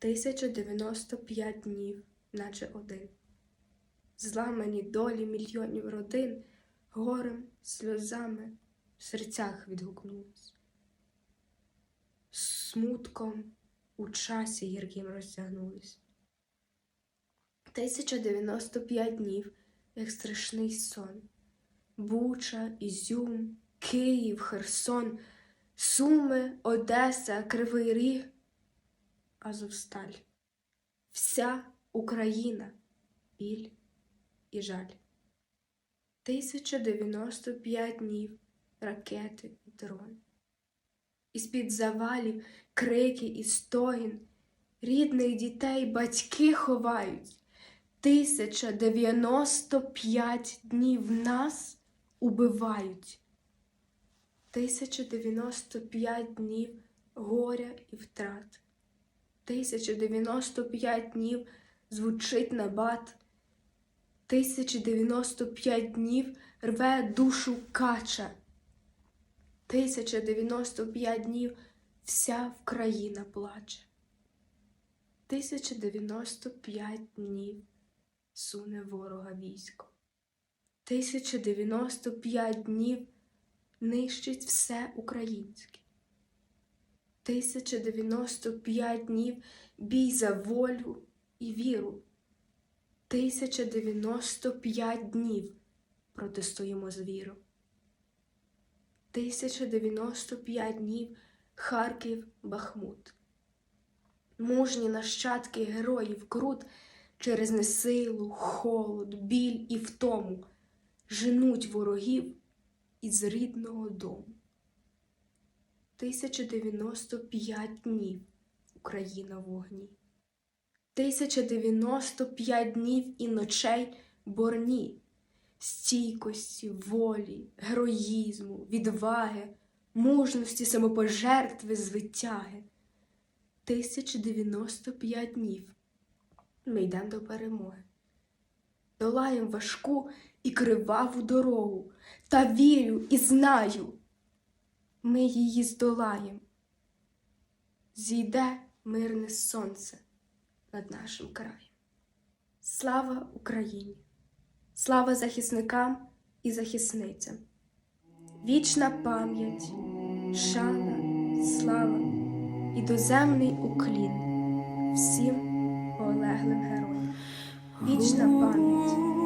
1095 днів, наче один. Зламані долі мільйонів родин горем, сльозами в серцях відгукнулись. Смутком у часі гірким розтягнулись. 1095 днів, як страшний сон. Буча, Ізюм, Київ, Херсон, Суми, Одеса, Кривий Ріг, Азовсталь. Вся Україна, біль і жаль. 1095 днів ракети і дрон. Із-під завалів крики і стогін, рідних дітей батьки ховають. 1095 днів нас убивають. 1095 днів горя і втрат. 1095 днів звучить набат. 1095 днів рве душу кача. 1095 днів вся Вкраїна плаче. 1095 днів суне ворога військо. 1095 днів нищить все українське. 1095 днів бій за волю і віру. 1095 днів протистоїмо звіру. 1095 днів Харків Бахмут. Мужні нащадки героїв крут через несилу, холод, біль і втому женуть ворогів із рідного дому. 1095 днів Україна в вогні. 1095 днів і ночей борні, стійкості, волі, героїзму, відваги, мужності, самопожертви, звитяги. 1095 днів ми йдемо до перемоги. Долаєм важку і криваву дорогу, та вірю і знаю, ми її здолаєм. Зійде мирне сонце над нашим краєм. Слава Україні! Слава захисникам і захисницям! Вічна пам'ять, шана, слава і доземний уклін всім полеглим героям. Вічна пам'ять